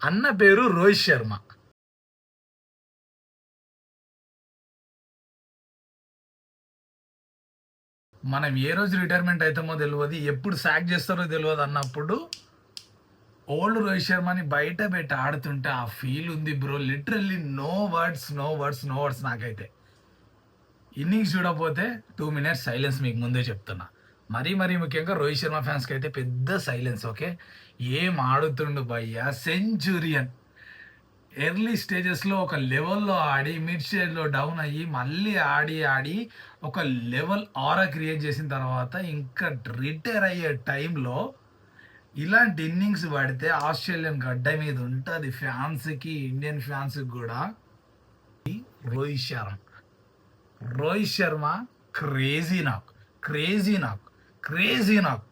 అన్న పేరు రోహిత్ శర్మ. మనం ఏ రోజు రిటైర్మెంట్ అవుతామో తెలియదు ఎప్పుడు సాక్ చేస్తారో తెలియదు అన్నప్పుడు ఓల్డ్ రోహిత్ శర్మని బయట పెట్టి ఆడుతుంటే ఆ ఫీల్ ఉంది bro literally no words no words no words నాకైతే. ఇన్నింగ్స్ చూడకపోతే టూ మినిట్స్ సైలెన్స్ మీకు ముందే చెప్తున్నా. మరీ మరీ ముఖ్యంగా రోహిత్ శర్మ ఫ్యాన్స్కి అయితే పెద్ద సైలెన్స్ ఓకే? ఏం ఆడుతుండు భయ్యా? సెంచురియన్. ఎర్లీ స్టేజెస్లో ఒక లెవెల్లో ఆడి మిడ్ స్టేజ్లో డౌన్ అయ్యి మళ్ళీ ఆడి ఆడి ఒక లెవెల్ ఆరా క్రియేట్ చేసిన తర్వాత ఇంకా రిటైర్ అయ్యే టైంలో ఇలాంటి ఇన్నింగ్స్ పడితే ఆస్ట్రేలియన్ గడ్డ మీద ఉంటుంది ఫ్యాన్స్కి ఇండియన్ ఫ్యాన్స్కి కూడా. రోహిత్ శర్మ. రోహిత్ శర్మ క్రేజీ నాకు. క్రేజీ నాకు. క్రేజీ నాకు